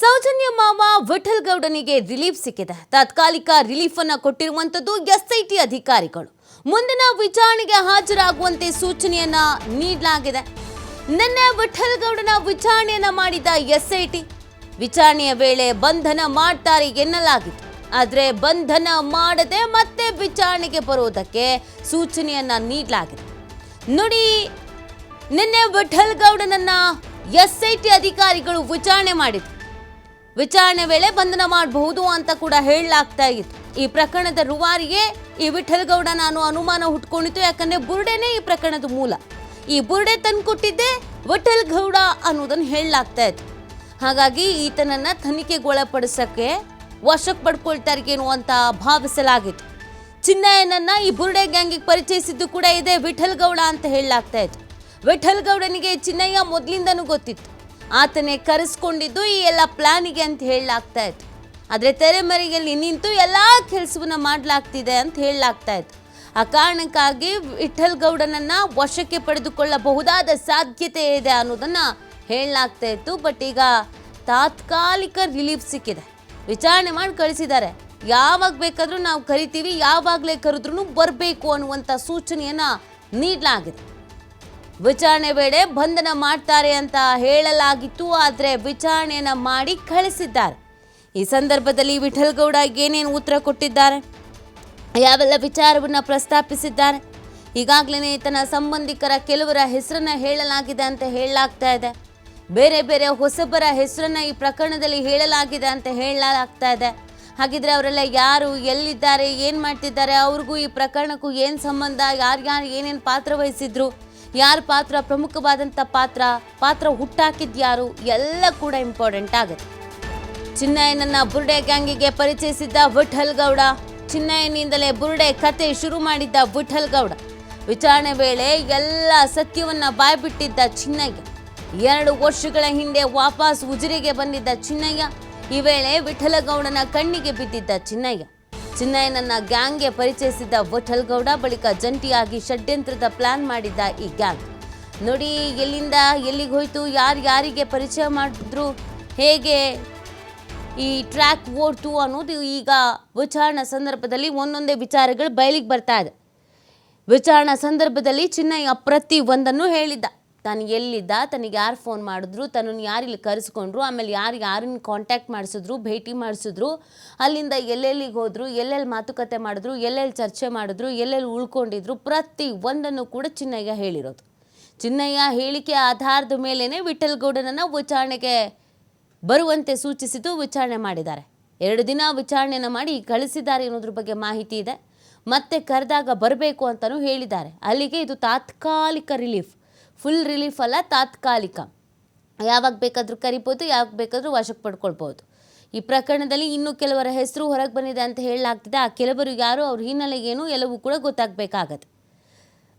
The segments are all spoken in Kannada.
ಸೌಜನ್ಯ ಮಾವ ವಿಠಲ್ ಗೌಡನಿಗೆ ರಿಲೀಫ್ ಸಿಕ್ಕಿದೆ. ತಾತ್ಕಾಲಿಕ ರಿಲೀಫ್ ಅನ್ನು ಕೊಟ್ಟಿರುವಂತದ್ದು ಎಸ್ಐಟಿ ಅಧಿಕಾರಿಗಳು. ಮುಂದಿನ ವಿಚಾರಣೆಗೆ ಹಾಜರಾಗುವಂತೆ ಸೂಚನೆಯನ್ನ ನೀಡಲಾಗಿದೆ. ನಿನ್ನೆ ವಿಠಲ್ ಗೌಡನ ವಿಚಾರಣೆಯನ್ನ ಮಾಡಿದ ಎಸ್ಐಟಿ, ವಿಚಾರಣೆಯ ವೇಳೆ ಬಂಧನ ಮಾಡ್ತಾರೆ ಎನ್ನಲಾಗಿತ್ತು ಆದರೆ ಬಂಧನ ಮಾಡದೆ ಮತ್ತೆ ವಿಚಾರಣೆಗೆ ಬರೋದಕ್ಕೆ ಸೂಚನೆಯನ್ನ ನೀಡಲಾಗಿದೆ. ನೋಡಿ, ನಿನ್ನೆ ವಿಠಲ್ ಗೌಡನನ್ನ ಎಸ್ಐಟಿ ಅಧಿಕಾರಿಗಳು ವಿಚಾರಣೆ ಮಾಡಿದ್ರು. ವಿಚಾರಣೆ ವೇಳೆ ಬಂಧನ ಮಾಡಬಹುದು ಅಂತ ಕೂಡ ಹೇಳಲಾಗ್ತಾ ಇತ್ತು. ಈ ಪ್ರಕರಣದ ರುವಾರಿಗೆ ಈ ವಿಠಲ್ ಗೌಡ ನಾನು ಅನುಮಾನ ಹುಟ್ಕೊಂಡಿತ್ತು. ಯಾಕಂದ್ರೆ ಬುರ್ಡೆನೇ ಈ ಪ್ರಕರಣದ ಮೂಲ. ಈ ಬುರ್ಡೆ ವಿಠಲ್ ಗೌಡ ಅನ್ನೋದನ್ನ ಹೇಳಲಾಗ್ತಾ ಇತ್ತು. ಹಾಗಾಗಿ ಈತನನ್ನ ತನಿಖೆಗೊಳಪಡಿಸಕ್ಕೆ ವಶಕ್ಕೆ ಪಡ್ಕೊಳ್ತಾರೆ ಏನೋ ಅಂತ ಭಾವಿಸಲಾಗಿತ್ತು. ಚಿನ್ನಯ್ಯನನ್ನ ಈ ಬುರ್ಡೆ ಗ್ಯಾಂಗಿಗೆ ಪರಿಚಯಿಸಿದ್ದು ಕೂಡ ಇದೆ ವಿಠಲ್ ಗೌಡ ಅಂತ ಹೇಳಲಾಗ್ತಾ ಇತ್ತು. ವಿಠಲ್ ಗೌಡನಿಗೆ ಚಿನ್ನಯ್ಯ ಮೊದಲಿಂದನೂ ಗೊತ್ತಿತ್ತು. ಆತನೇ ಕರೆಸ್ಕೊಂಡಿದ್ದು ಈ ಎಲ್ಲ ಪ್ಲಾನಿಗೆ ಅಂತ ಹೇಳಲಾಗ್ತಾ ಇತ್ತು. ಆದರೆ ತೆರೆಮರೆಯಲ್ಲಿ ನಿಂತು ಎಲ್ಲ ಕೆಲಸವನ್ನು ಮಾಡಲಾಗ್ತಿದೆ ಅಂತ ಹೇಳಲಾಗ್ತಾ ಇತ್ತು. ಆ ಕಾರಣಕ್ಕಾಗಿ ವಿಠಲ್ ಗೌಡನನ್ನು ವಶಕ್ಕೆ ಪಡೆದುಕೊಳ್ಳಬಹುದಾದ ಸಾಧ್ಯತೆ ಇದೆ ಅನ್ನೋದನ್ನು ಹೇಳಲಾಗ್ತಾ ಇತ್ತು. ಬಟ್ ಈಗ ತಾತ್ಕಾಲಿಕ ರಿಲೀಫ್ ಸಿಕ್ಕಿದೆ. ವಿಚಾರಣೆ ಮಾಡಿ ಕಳಿಸಿದ್ದಾರೆ. ಯಾವಾಗ ಬೇಕಾದರೂ ನಾವು ಕರಿತೀವಿ, ಯಾವಾಗಲೇ ಕರೆದ್ರೂ ಬರಬೇಕು ಅನ್ನುವಂಥ ಸೂಚನೆಯನ್ನು ನೀಡಲಾಗಿದೆ. ವಿಚಾರಣೆ ವೇಳೆ ಬಂಧನ ಮಾಡ್ತಾರೆ ಅಂತ ಹೇಳಲಾಗಿತ್ತು, ಆದರೆ ವಿಚಾರಣೆಯನ್ನು ಮಾಡಿ ಕಳಿಸಿದ್ದಾರೆ. ಈ ಸಂದರ್ಭದಲ್ಲಿ ವಿಠಲ್ಗೌಡ ಏನೇನು ಉತ್ತರ ಕೊಟ್ಟಿದ್ದಾರೆ? ಯಾವೆಲ್ಲ ವಿಚಾರವನ್ನು ಪ್ರಸ್ತಾಪಿಸಿದ್ದಾರೆ? ಈಗಾಗಲೇ ತನ್ನ ಸಂಬಂಧಿಕರ ಕೆಲವರ ಹೆಸರನ್ನು ಹೇಳಲಾಗಿದೆ ಅಂತ ಹೇಳಲಾಗ್ತಾ ಇದೆ. ಬೇರೆ ಬೇರೆ ಹೊಸಬರ ಹೆಸರನ್ನು ಈ ಪ್ರಕರಣದಲ್ಲಿ ಹೇಳಲಾಗಿದೆ ಅಂತ ಹೇಳಲಾಗ್ತಾ ಇದೆ. ಹಾಗಿದ್ರೆ ಅವರೆಲ್ಲ ಯಾರು, ಎಲ್ಲಿದ್ದಾರೆ, ಏನು ಮಾಡ್ತಿದ್ದಾರೆ, ಅವ್ರಿಗೂ ಈ ಪ್ರಕರಣಕ್ಕೂ ಏನು ಸಂಬಂಧ, ಯಾರ್ಯಾರು ಏನೇನು ಪಾತ್ರ ವಹಿಸಿದ್ರು ಯಾರ ಪಾತ್ರ? ಪ್ರಮುಖವಾದಂಥ ಪಾತ್ರ ಪಾತ್ರ ಹುಟ್ಟಾಕಿದ್ ಯಾರು? ಎಲ್ಲ ಕೂಡ ಇಂಪಾರ್ಟೆಂಟ್ ಆಗುತ್ತೆ. ಚಿನ್ನಯ್ಯನನ್ನ ಬುರ್ಡೆ ಗ್ಯಾಂಗಿಗೆ ಪರಿಚಯಿಸಿದ್ದ ವಿಠಲ್ ಗೌಡ ಚಿನ್ನಯ್ಯನಿಂದಲೇ ಬುರುಡೆ ಕತೆ ಶುರು ಮಾಡಿದ್ದ ವಿಠಲ್ ಗೌಡ. ವಿಚಾರಣೆ ವೇಳೆ ಎಲ್ಲ ಸತ್ಯವನ್ನ ಬಾಯ್ಬಿಟ್ಟಿದ್ದ ಚಿನ್ನಯ್ಯ. ಎರಡು ವರ್ಷಗಳ ಹಿಂದೆ ವಾಪಸ್ ಉಜಿರೆಗೆ ಬಂದಿದ್ದ ಚಿನ್ನಯ್ಯ. ಈ ವೇಳೆ ವಿಠಲಗೌಡನ ಕಣ್ಣಿಗೆ ಬಿದ್ದಿದ್ದ ಚಿನ್ನಯ್ಯ. ಚಿನ್ನಯ್ಯನನ್ನ ಗ್ಯಾಂಗ್ಗೆ ಪರಿಚಯಿಸಿದ್ದ ವಠಲ್ಗೌಡ ಬಳಿಕ ಜಂಟಿಯಾಗಿ ಷಡ್ಯಂತ್ರದ ಪ್ಲಾನ್ ಮಾಡಿದ್ದ ಈ ಗ್ಯಾಂಗ್. ನೋಡಿ, ಎಲ್ಲಿಂದ ಎಲ್ಲಿಗೆ ಹೋಯ್ತು, ಯಾರು ಯಾರಿಗೆ ಪರಿಚಯ ಮಾಡಿದ್ರು, ಹೇಗೆ ಈ ಟ್ರ್ಯಾಕ್ ಓಡ್ತು ಅನ್ನೋದು ಈಗ ವಿಚಾರಣಾ ಸಂದರ್ಭದಲ್ಲಿ ಒಂದೊಂದೇ ವಿಚಾರಗಳು ಬಯಲಿಗೆ ಬರ್ತಾ ಇದೆ. ವಿಚಾರಣಾ ಸಂದರ್ಭದಲ್ಲಿ ಚಿನ್ನಯ್ಯ ಪ್ರತಿ ಒಂದನ್ನು ಹೇಳಿದ್ದ. ತಾನು ಎಲ್ಲಿದ್ದ, ತನಗೆ ಯಾರು ಫೋನ್ ಮಾಡಿದ್ರು, ತನ್ನನ್ನು ಯಾರು ಇಲ್ಲಿ ಕರೆಸ್ಕೊಂಡ್ರು, ಆಮೇಲೆ ಯಾರು ಯಾರನ್ನ ಕಾಂಟ್ಯಾಕ್ಟ್ ಮಾಡಿಸಿದ್ರು, ಭೇಟಿ ಮಾಡಿಸಿದ್ರು, ಅಲ್ಲಿಂದ ಎಲ್ಲೆಲ್ಲಿಗೆ ಹೋದರು, ಎಲ್ಲೆಲ್ಲಿ ಮಾತುಕತೆ ಮಾಡಿದ್ರು, ಎಲ್ಲೆಲ್ಲಿ ಚರ್ಚೆ ಮಾಡಿದ್ರು, ಎಲ್ಲೆಲ್ಲಿ ಉಳ್ಕೊಂಡಿದ್ರು, ಪ್ರತಿ ಒಂದನ್ನು ಕೂಡ ಚಿನ್ನಯ್ಯ ಹೇಳಿರೋದು. ಚಿನ್ನಯ್ಯ ಹೇಳಿಕೆ ಆಧಾರದ ಮೇಲೇ ವಿಠಲ್ಗೌಡನನ್ನು ವಿಚಾರಣೆಗೆ ಬರುವಂತೆ ಸೂಚಿಸಿದ್ದು ವಿಚಾರಣೆ ಮಾಡಿದ್ದಾರೆ. ಎರಡು ದಿನ ವಿಚಾರಣೆಯನ್ನು ಮಾಡಿ ಕಳಿಸಿದ್ದಾರೆ ಅನ್ನೋದ್ರ ಬಗ್ಗೆ ಮಾಹಿತಿ ಇದೆ. ಮತ್ತೆ ಕರೆದಾಗ ಬರಬೇಕು ಅಂತಲೂ ಹೇಳಿದ್ದಾರೆ. ಅಲ್ಲಿಗೆ ಇದು ತಾತ್ಕಾಲಿಕ ರಿಲೀಫ್ ಫುಲ್ ರಿಲೀಫ್ ಅಲ್ಲ, ತಾತ್ಕಾಲಿಕ. ಯಾವಾಗ ಬೇಕಾದರೂ ಕರಿಬೋದು, ಯಾವಾಗ ಬೇಕಾದರೂ ವಶಕ್ಕೆ ಪಡ್ಕೊಳ್ಬೋದು. ಈ ಪ್ರಕರಣದಲ್ಲಿ ಇನ್ನೂ ಕೆಲವರ ಹೆಸರು ಹೊರಗೆ ಬಂದಿದೆ ಅಂತ ಹೇಳಲಾಗ್ತಿದೆ. ಆ ಕೆಲವರು ಯಾರು, ಅವ್ರ ಹಿನ್ನೆಲೆ ಏನು, ಎಲ್ಲವೂ ಕೂಡ ಗೊತ್ತಾಗಬೇಕಾಗತ್ತೆ.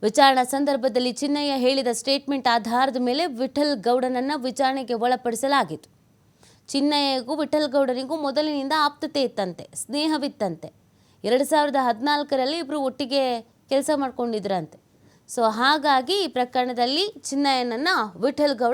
ವಿಚಾರಣಾ ಸಂದರ್ಭದಲ್ಲಿ ಚಿನ್ನಯ್ಯ ಹೇಳಿದ ಸ್ಟೇಟ್ಮೆಂಟ್ ಆಧಾರದ ಮೇಲೆ ವಿಠಲ್ ಗೌಡನನ್ನು ವಿಚಾರಣೆಗೆ ಒಳಪಡಿಸಲಾಗಿತ್ತು. ಚಿನ್ನಯ್ಯಗೂ ವಿಠಲ್ ಗೌಡನಿಗೂ ಮೊದಲಿನಿಂದ ಆಪ್ತತೆ ಇತ್ತಂತೆ, ಸ್ನೇಹವಿತ್ತಂತೆ. ಎರಡು ಸಾವಿರದ ಹದಿನಾಲ್ಕರಲ್ಲಿ ಇಬ್ಬರು ಒಟ್ಟಿಗೆ ಕೆಲಸ ಮಾಡ್ಕೊಂಡಿದ್ರಂತೆ. ಸೊ ಹಾಗಾಗಿ ಈ ಪ್ರಕರಣದಲ್ಲಿ ಚಿನ್ನಯ್ಯನನ್ನು ವಿಠಲ್ ಗೌಡ